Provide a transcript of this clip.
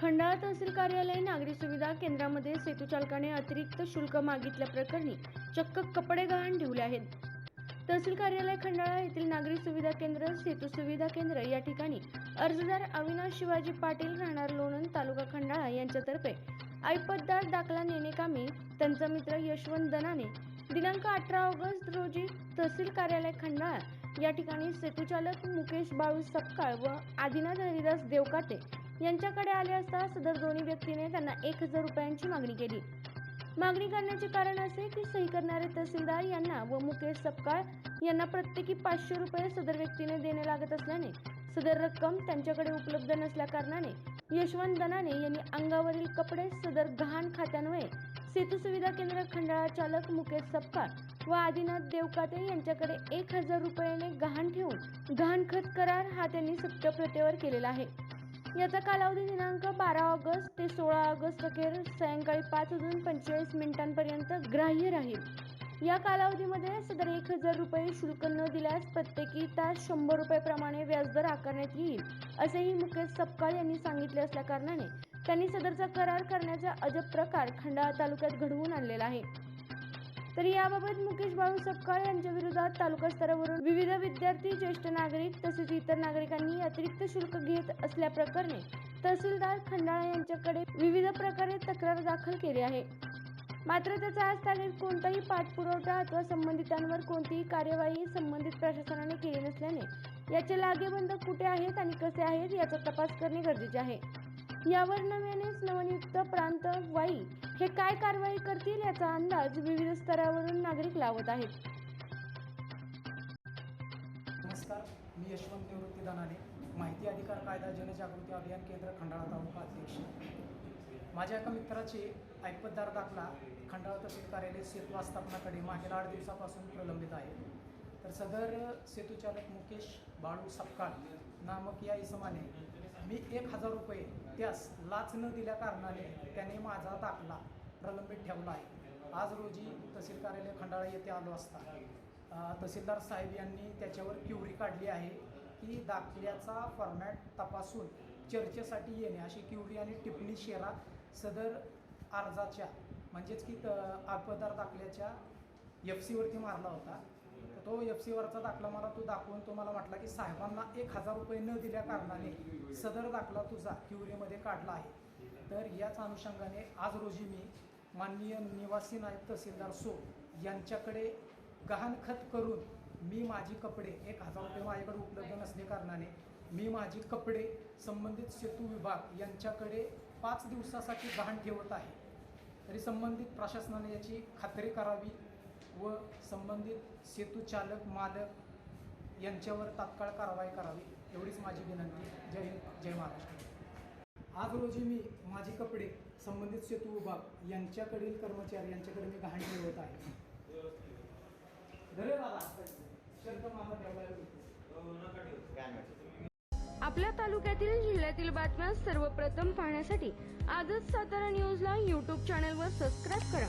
खंडाळा तहसील कार्यालय नागरी सुविधा केंद्रामध्ये सेतूचालकाने अतिरिक्त शुल्क मागितल्याप्रकरणी चक्क कपडे गहाण ठेवले आहेत. तहसील कार्यालय खंडाळा येथील नागरी सुविधा केंद्र सेतू सुविधा केंद्र या ठिकाणी अर्जदार अविनाश शिवाजी पाटील राहणार लोणंद तालुका खंडाळा यांच्यातर्फे ऐपतदार दाखला नेणेकामी त्यांचा मित्र यशवंत दनाने दिनांक अठरा ऑगस्ट रोजी तहसील कार्यालय खंडाळा या ठिकाणी सेतूचालक मुकेश बाळू सपकाळ व आदिनाथ हरिदास देवकाते यांच्याकडे आले असता सदर दोन्ही व्यक्तीने त्यांना एक हजार रुपयांची मागणी केली. मागणी करण्याचे कारण असे की सही करणारे तहसीलदार यांना व मुकेश सपकाळ यांना प्रत्येकी पाचशे रुपये सदर व्यक्तीने देणे लागत असल्याने सदर रक्कम त्यांच्याकडे उपलब्ध नसल्या कारणाने यशवंत दनाने यांनी अंगावरील कपडे सदर गहाण खात्यान्वये सेतू सुविधा केंद्र खंडाळा चालक मुकेश सपकाळ व आदिनाथ देवकाते यांच्याकडे एक हजार रुपयाने गहाण ठेवून गहाणखत करार हा त्यांनी सत्यप्रतेवर केलेला आहे. याचा कालावधी दिनांक बारा ऑगस्ट ते सोळा ऑगस्ट अखेर सायंकाळी पाच वाजून पंचेचाळीस मिनिटांपर्यंत ग्राह्य राहील. या कालावधीमध्ये सदर एक हजार रुपये शुल्क न दिल्यास प्रत्येकी तास शंभर रुपयाप्रमाणे व्याजदर आकारण्यात येईल असेही मुकेश सपकाळ यांनी सांगितले असल्या कारणाने त्यांनी सदरचा करार करण्याचा अजब प्रकार खंडाळा तालुक्यात घडवून आणलेला आहे. याबाबत मुकेश बाळू सपकाळ यांच्या विरोधात तालुका स्तरावरून विविध विद्यार्थी ज्येष्ठ नागरिक तसेच इतर नागरिकांनी अतिरिक्त शुल्क घेत असल्याप्रकरणी तहसीलदार खंडाळा यांच्याकडे विविध प्रकारे तक्रार दाखल केली आहे. मात्र त्याचा आज तारीख कोणताही पाठपुरवठा अथवा संबंधितांवर कोणतीही कार्यवाही संबंधित प्रशासनाने केली नसल्याने याचे लागेबंद कुठे आहेत आणि कसे आहेत याचा तपास करणे गरजेचे आहे. यावर नव्यानेच नवनियुक्त प्रांत वाई हे काय कारवाई करतील याचा अंदाज विविध स्तरावरून नागरिक लावत आहेत. नमस्कार मी यशवंत निवृत्ती दानाने माहिती अधिकार कायदा जनजागृती अभियान केंद्र खंडाळा तालुका अध्यक्ष. माझ्या एका मित्राचे ऐपतदार दाखला खंडाळा तहसील कार्यालय सेतू आस्थापनाकडे मागील आठ दिवसापासून प्रलंबित आहे. तर सदर सेतूचालक मुकेश बाळू सपकाळ नामक या इसमाने मी एक हजार रुपये त्यास लाच न दिल्या कारणाने त्याने माझा दाखला प्रलंबित ठेवला आहे. आज रोजी तहसील कार्यालय खंडाळा येथे आलो असता. तहसीलदार साहेब यांनी त्याच्यावर क्युरी काढली आहे की दाखल्याचा फॉर्मॅट तपासून चर्चेसाठी येणे अशी क्युरी आणि टिप्पणी शेरा सदर अर्जाच्या म्हणजेच की त आपदार दाखल्याच्या एफ सीवरती मारला होता. तर तो एफ सीवरचा दाखला मला तो दाखवून तो मला म्हटला की साहेबांना एक हजार रुपये न दिल्या कारणाने सदर दाखला तुझा क्युरीमध्ये काढला आहे. तर याच अनुषंगाने आज रोजी मी माननीय निवासी नायब तहसीलदार सो यांच्याकडे गहाणखत करून मी माझी कपडे एक हजार रुपये माझ्याकडे उपलब्ध नसल्याकारणाने मी माझी कपडे संबंधित सेतू विभाग यांच्याकडे पाच दिवसासाठी गहाण ठेवत आहे. तरी संबंधित प्रशासनाने याची खात्री करावी. व संबंधित सेतू चालक मालक यांच्यावर तात्काळ कारवाई करावी एवढीच माझी विनंती. जय हिंद जय महाराष्ट्र. आज रोजी मी माझे कपडे संबंधित सेतू विभाग यांच्याकडील कर्मचारी यांच्याकडे मी गहाण ठेवत आहे. आपल्या तालुक्यातील जिल्ह्यातील बातम्या सर्वप्रथम पाहण्यासाठी आजच सातारा न्यूजला यूट्यूब चॅनलवर सबस्क्राईब करा.